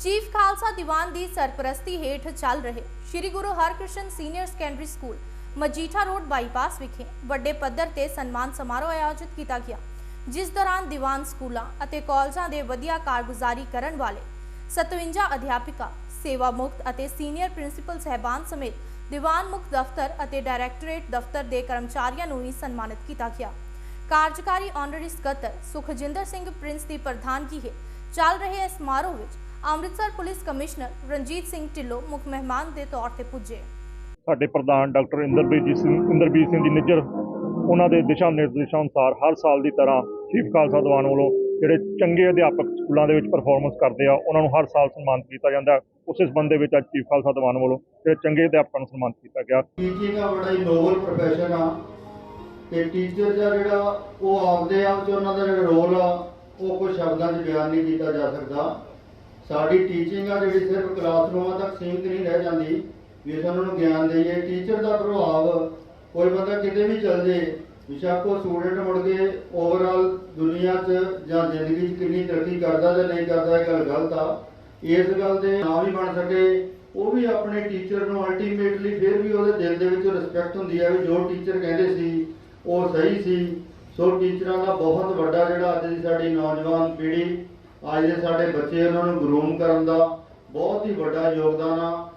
Chief Khalsa Diwan ਦੀ ਸਰਪ੍ਰਸਤੀ ਹੇਠ ਚੱਲ ਰਹੇ Shri Guru Harkrishan senior secondary school, Majitha road bypass ਵਿਖੇ ਵੱਡੇ ਪੱਧਰ ਤੇ ਸਨਮਾਨ ਸਮਾਰੋਹ ਆਯੋਜਿਤ ਕੀਤਾ ਗਿਆ, ਜਿਸ ਦੌਰਾਨ ਦੀਵਾਨ ਸਕੂਲਾਂ ਅਤੇ ਕਾਲਜਾਂ ਦੇ ਵਧੀਆ ਕਾਰਗੁਜ਼ਾਰੀ ਕਰਨ ਵਾਲੇ 57 ਅਧਿਆਪਕਾਂ, ਸੇਵਾ ਮੁਕਤ ਅਤੇ ਸੀਨੀਅਰ ਪ੍ਰਿੰਸੀਪਲ ਸਹਿਬਾਨ ਸਮੇਤ ਦੀਵਾਨ ਮੁਕਤ ਦਫ਼ਤਰ ਅਤੇ ਡਾਇਰੈਕਟੋਰੇਟ ਦਫ਼ਤਰ ਦੇ ਕਰਮਚਾਰੀਆਂ ਨੂੰ ਵੀ ਸਨਮਾਨਿਤ ਕੀਤਾ ਗਿਆ। ਕਾਰਜਕਾਰੀ ਆਨਰਰੀ ਸਕੱਤਰ ਸੁਖਜਿੰਦਰ ਸਿੰਘ ਪ੍ਰਿੰਸ ਦੀ ਪ੍ਰਧਾਨਗੀ ਹੇਠ ਚੱਲ ਰਹੇ ਇਸ ਸਮਾਰੋਹ ਵਿੱਚ ਅੰਮ੍ਰਿਤਸਰ ਪੁਲਿਸ ਕਮਿਸ਼ਨਰ ਰਣਜੀਤ ਸਿੰਘ ਢਿੱਲੋਂ ਮੁੱਖ ਮਹਿਮਾਨ ਦੇ ਤੌਰ ਤੇ ਪੁੱਜੇ। ਸਾਡੇ ਪ੍ਰਧਾਨ ਡਾਕਟਰ ਇੰਦਰਬੀਰ ਸਿੰਘ ਇੰਦਰਬੀਰ ਸਿੰਘ ਜੀ ਨਿੱਜਰ ਉਹਨਾਂ ਦੇ ਦਿਸ਼ਾ ਨਿਰਦੇਸ਼ਾਂ ਅਨੁਸਾਰ ਹਰ ਸਾਲ ਦੀ ਤਰ੍ਹਾਂ ਚੀਫ ਖਾਲਸਾ ਦੀਵਾਨ ਵੱਲੋਂ ਜਿਹੜੇ ਚੰਗੇ ਅਧਿਆਪਕ ਸਕੂਲਾਂ ਦੇ ਵਿੱਚ ਪਰਫਾਰਮੈਂਸ ਕਰਦੇ ਆ ਉਹਨਾਂ ਨੂੰ ਹਰ ਸਾਲ ਸਨਮਾਨਿਤ ਕੀਤਾ ਜਾਂਦਾ। ਉਸੇ ਸੰਬੰਧ ਦੇ ਵਿੱਚ ਅੱਜ ਚੀਫ ਖਾਲਸਾ ਦੀਵਾਨ ਵੱਲੋਂ ਜਿਹੜੇ ਚੰਗੇ ਅਧਿਆਪਕਾਂ ਨੂੰ ਸਨਮਾਨਿਤ ਕੀਤਾ ਗਿਆ। ਟੀਚਿੰਗ ਆ ਬੜਾ ਹੀ ਨੋਬਲ ਪ੍ਰੋਫੈਸ਼ਨ ਆ। ਤੇ ਟੀਚਰ ਦਾ ਜਿਹੜਾ ਉਹ ਆਪਦੇ ਆਪ ਚ ਉਹਨਾਂ ਦਾ ਜਿਹੜਾ ਰੋਲ ਆ ਉਹ ਕੋਈ ਸ਼ਬਦਾਂ 'ਚ ਬਿਆਨ ਨਹੀਂ ਕੀਤਾ ਜਾ ਸਕਦਾ। ਸਾਡੀ ਟੀਚਿੰਗ ਆ ਜਿਹੜੀ ਸਿਰਫ ਕਲਾਸਰੂਮਾਂ ਤੱਕ ਸੀਮਿਤ ਨਹੀਂ ਰਹਿ ਜਾਂਦੀ। ਵੀ ਸਾਨੂੰ ਨੂੰ ਗਿਆਨ ਦੇਈਏ ਟੀਚਰ ਦਾ ਪ੍ਰਭਾਵ ਕੋਈ ਬੰਦਾ ਕਿਤੇ ਵੀ ਚੱਲ ਜੇ ਬੇਸ਼ੱਕ ਉਹ ਸਟੂਡੈਂਟ ਮੁੜ ਕੇ ਓਵਰਆਲ ਦੁਨੀਆ 'ਚ ਜਾਂ ਜ਼ਿੰਦਗੀ 'ਚ ਕਿੰਨੀ ਤਰੱਕੀ ਕਰਦਾ ਜਾਂ ਨਹੀਂ ਕਰਦਾ, ਇਹ ਗੱਲ ਗਲਤ ਆ। ਇਸ ਗੱਲ ਦੇ ਨਾ ਵੀ ਬਣ ਸਕੇ, ਉਹ ਵੀ ਆਪਣੇ ਟੀਚਰ ਨੂੰ ਅਲਟੀਮੇਟਲੀ ਫਿਰ ਵੀ ਉਹਦੇ ਦਿਲ ਦੇ ਵਿੱਚ ਰਿਸਪੈਕਟ ਹੁੰਦੀ ਹੈ ਵੀ ਜੋ ਟੀਚਰ ਕਹਿੰਦੇ ਸੀ, ਉਹ ਸਹੀ ਸੀ। ਸੋ ਟੀਚਰਾਂ ਦਾ ਬਹੁਤ ਵੱਡਾ ਜਿਹੜਾ ਅੱਜ ਦੀ ਸਾਡੀ ਨੌਜਵਾਨ ਪੀੜ੍ਹੀ ਅੱਜ ਦੇ ਸਾਡੇ ਬੱਚੇ ਉਹਨਾਂ ਨੂੰ ਗਰੂਮ ਕਰਨ ਦਾ ਬਹੁਤ ਹੀ ਵੱਡਾ ਯੋਗਦਾਨ ਆ।